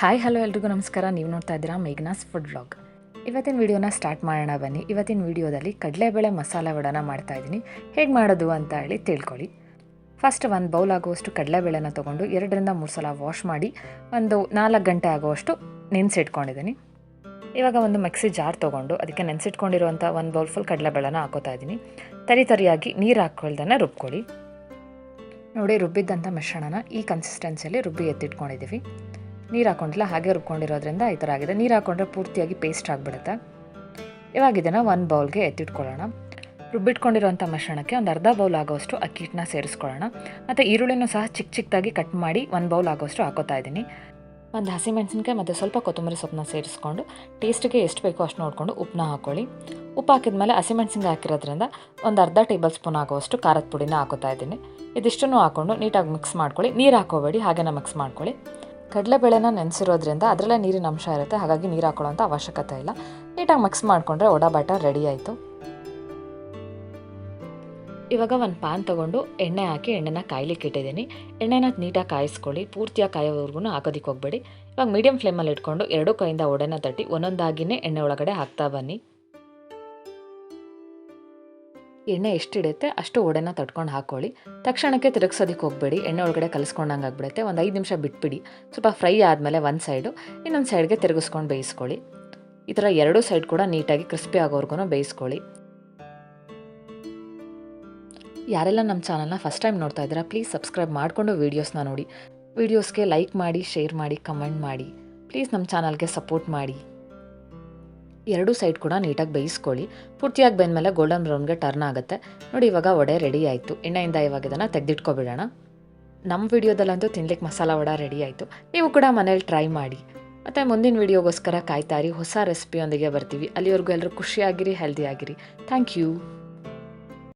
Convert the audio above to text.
Hi hello ಎಲ್ರಿಗೂ ನಮಸ್ಕಾರ. ನೀವು ನೋಡ್ತಾ ಇದ್ದೀರಾ ಮೇಘ್ನಾಸ್ ಫುಡ್ ಬ್ಲಾಗ್ ಇವತ್ತಿನ ವಿಡಿಯೋನ ಸ್ಟಾರ್ಟ್ ಮಾಡೋಣ ಬನ್ನಿ. ಇವತ್ತಿನ ವಿಡಿಯೋದಲ್ಲಿ ಕಡಲೆಬೇಳೆ ಮಸಾಲೆ ವಡನ ಮಾಡ್ತಾ ಇದ್ದೀನಿ. ಹೇಗೆ ಮಾಡೋದು ಅಂತ ಹೇಳಿ ತಿಳ್ಕೊಳ್ಳಿ. ಫಸ್ಟ್ ಒಂದು ಬೌಲ್ ಆಗುವಷ್ಟು ಕಡಲೆಬೇಳೆನ ತೊಗೊಂಡು ಎರಡರಿಂದ ಮೂರು ಸಲ ವಾಶ್ ಮಾಡಿ ಒಂದು ನಾಲ್ಕು ಗಂಟೆ ಆಗುವಷ್ಟು ನೆನೆಸಿಟ್ಕೊಂಡಿದ್ದೀನಿ. ಇವಾಗ ಒಂದು ಮಿಕ್ಸಿ ಜಾರ್ ತೊಗೊಂಡು ಅದಕ್ಕೆ ನೆನೆಸಿಟ್ಕೊಂಡಿರುವಂಥ ಒಂದು ಬೌಲ್ ಫುಲ್ ಕಡಲೆಬೇಳೆನ ಹಾಕೋತಾ ಇದ್ದೀನಿ. ತರಿ ತರಿಯಾಗಿ ನೀರು ಹಾಕೊಳ್ದನ್ನ ರುಬ್ಕೊಳ್ಳಿ. ನೋಡಿ ರುಬ್ಬಿದ್ದಂಥ ಮಿಶ್ರಣನ ಈ ಕನ್ಸಿಸ್ಟೆನ್ಸಿಯಲ್ಲಿ ರುಬ್ಬಿ ಎತ್ತಿಟ್ಕೊಂಡಿದ್ದೀವಿ. ನೀರು ಹಾಕೊಂಡಿಲ್ಲ ಹಾಗೆ ರುಬ್ಕೊಂಡಿರೋದ್ರಿಂದ ಈ ಥರ ಆಗಿದೆ. ನೀರು ಹಾಕೊಂಡ್ರೆ ಪೂರ್ತಿಯಾಗಿ ಪೇಸ್ಟ್ ಆಗಿಬಿಡುತ್ತೆ? ಇವಾಗ ಇದನ್ನು ಒಂದು ಬೌಲ್ಗೆ ಎತ್ತಿಟ್ಕೊಳ್ಳೋಣ. ರುಬ್ಬಿಟ್ಕೊಂಡಿರೋಂಥ ಮಿಶ್ರಣಕ್ಕೆ ಒಂದು ಅರ್ಧ ಬೌಲ್ ಆಗೋಷ್ಟು ಅಕ್ಕಿ ಹಿಟ್ಟನ್ನ ಸೇರಿಸ್ಕೊಳ್ಳೋಣ. ಮತ್ತು ಈರುಳ್ಳಿನೂ ಸಹ ಚಿಕ್ಕ ಚಿಕ್ಕದಾಗಿ ಕಟ್ ಮಾಡಿ ಒಂದು ಬೌಲ್ ಆಗೋಷ್ಟು ಹಾಕೋತಾ ಇದ್ದೀನಿ. ಒಂದು ಹಸಿಮೆಣಸಿನ್ಕಾಯಿ ಮತ್ತು ಸ್ವಲ್ಪ ಕೊತ್ತಂಬರಿ ಸೊಪ್ಪನ್ನ ಸೇರಿಸ್ಕೊಂಡು ಟೇಸ್ಟಿಗೆ ಎಷ್ಟು ಬೇಕೋ ಅಷ್ಟು ನೋಡಿಕೊಂಡು ಉಪ್ಪನ್ನ ಹಾಕ್ಕೊಳ್ಳಿ ಉಪ್ಪು ಹಾಕಿದ ಮೇಲೆ ಹಸಿಮೆಣಸಿನ್ಕಾಯಿ ಹಾಕಿರೋದ್ರಿಂದ ಒಂದು ಅರ್ಧ ಟೇಬಲ್ ಸ್ಪೂನ್ ಆಗೋಷ್ಟು ಖಾರದ ಪುಡಿನ ಹಾಕೋತಾ ಇದ್ದೀನಿ. ಇದಿಷ್ಟನ್ನು ಹಾಕ್ಕೊಂಡು ನೀಟಾಗಿ ಮಿಕ್ಸ್ ಮಾಡ್ಕೊಳ್ಳಿ. ನೀರು ಹಾಕೋಬೇಡಿ, ಹಾಗೆನ ಮಿಕ್ಸ್ ಮಾಡ್ಕೊಳ್ಳಿ. ಕಡಲೆಬೇಳೆನ ನೆನೆಸಿರೋದ್ರಿಂದ ಅದರಲ್ಲೇ ನೀರಿನ ಅಂಶ ಇರುತ್ತೆ, ಹಾಗಾಗಿ ನೀರು ಹಾಕೊಳ್ಳೋಂಥ ಅವಶ್ಯಕತೆ ಇಲ್ಲ. ನೀಟಾಗಿ ಮಿಕ್ಸ್ ಮಾಡಿಕೊಂಡ್ರೆ ಒಡ ರೆಡಿ ಆಯಿತು. ಇವಾಗ ಒಂದು ಪ್ಯಾನ್ ತೊಗೊಂಡು ಎಣ್ಣೆ ಹಾಕಿ ಎಣ್ಣೆನ ಕಾಯ್ಲಿಕ್ಕೆ ಇಟ್ಟಿದ್ದೀನಿ. ಎಣ್ಣೆನ ನೀಟಾಗಿ ಕಾಯಿಸ್ಕೊಳ್ಳಿ, ಪೂರ್ತಿಯಾಗಿ ಕಾಯೋವರೆಗೂ ಹಾಕೋದಕ್ಕೆ ಹೋಗಬೇಡಿ. ಇವಾಗ ಮೀಡಿಯಂ ಫ್ಲೇಮಲ್ಲಿ ಇಟ್ಕೊಂಡು ಎರಡು ಕೈಯಿಂದ ಒಡೆನ ತಟ್ಟಿ ಒಂದೊಂದಾಗಿಯೇ ಎಣ್ಣೆ ಒಳಗಡೆ ಹಾಕ್ತಾ ಬನ್ನಿ. ಎಣ್ಣೆ ಎಷ್ಟಿಡುತ್ತೆ ಅಷ್ಟು ಒಡೆನ ತಟ್ಕೊಂಡು ಹಾಕ್ಕೊಳ್ಳಿ ತಕ್ಷಣಕ್ಕೆ ತಿರುಗ್ಸೋದಕ್ಕೆ ಹೋಗಬೇಡಿ. ಎಣ್ಣೆ ಒಳಗಡೆ ಕಲಿಸ್ಕೊಂಡಂಗೆ ಆಗ್ಬಿಡುತ್ತೆ. ಒಂದು ಐದು ನಿಮಿಷ ಬಿಟ್ಬಿಡಿ. ಸ್ವಲ್ಪ ಫ್ರೈ ಆದಮೇಲೆ ಒಂದು ಸೈಡು ಇನ್ನೊಂದು ಸೈಡ್ಗೆ ತಿರುಗಿಸ್ಕೊಂಡು ಬೇಯಿಸ್ಕೊಳ್ಳಿ. ಈ ಥರ ಎರಡೂ ಸೈಡ್ ಕೂಡ ನೀಟಾಗಿ ಕ್ರಿಸ್ಪಿ ಆಗೋವರೆಗೂ ಬೇಯಿಸ್ಕೊಳ್ಳಿ. ಯಾರೆಲ್ಲ ನಮ್ಮ ಚಾನಲ್ನ ಫಸ್ಟ್ ಟೈಮ್ ನೋಡ್ತಾ ಇದ್ದೀರಾ ಪ್ಲೀಸ್ ಸಬ್ಸ್ಕ್ರೈಬ್ ಮಾಡಿಕೊಂಡು ವೀಡಿಯೋಸ್ನ ನೋಡಿ. ವೀಡಿಯೋಸ್ಗೆ ಲೈಕ್ ಮಾಡಿ ಶೇರ್ ಮಾಡಿ ಕಮೆಂಟ್ ಮಾಡಿ. ಪ್ಲೀಸ್ ನಮ್ಮ ಚಾನಲ್ಗೆ ಸಪೋರ್ಟ್ ಮಾಡಿ. ಎರಡೂ ಸೈಡ್ ಕೂಡ ನೀಟಾಗಿ ಬೇಯಿಸ್ಕೊಳ್ಳಿ. ಪೂರ್ತಿಯಾಗಿ ಬೆಂದಮೇಲೆ ಗೋಲ್ಡನ್ ಬ್ರೌನ್ಗೆ ಟರ್ನ್ ಆಗುತ್ತೆ. ನೋಡಿ, ಇವಾಗ ವಡೆ ರೆಡಿ ಆಯಿತು. ಎಣ್ಣೆಯಿಂದ ಇವಾಗ ಇದನ್ನು ತೆಗೆದಿಟ್ಕೊಬಿಡೋಣ. ನಮ್ಮ ವಿಡಿಯೋದಲ್ಲಂತೂ ತಿನ್ಲಿಕ್ಕೆ ಮಸಾಲ ವಡ ರೆಡಿ ಆಯಿತು. ನೀವು ಕೂಡ ಮನೇಲಿ ಟ್ರೈ ಮಾಡಿ. ಮತ್ತು ಮುಂದಿನ ವಿಡಿಯೋಗೋಸ್ಕರ ಕಾಯ್ತಾರಿ ಹೊಸ ರೆಸಿಪಿಯೊಂದಿಗೆ ಬರ್ತೀವಿ. ಅಲ್ಲಿವರೆಗೂ ಎಲ್ಲರೂ ಖುಷಿಯಾಗಿರಿ ಹೆಲ್ದಿಯಾಗಿರಿ ಥ್ಯಾಂಕ್ ಯು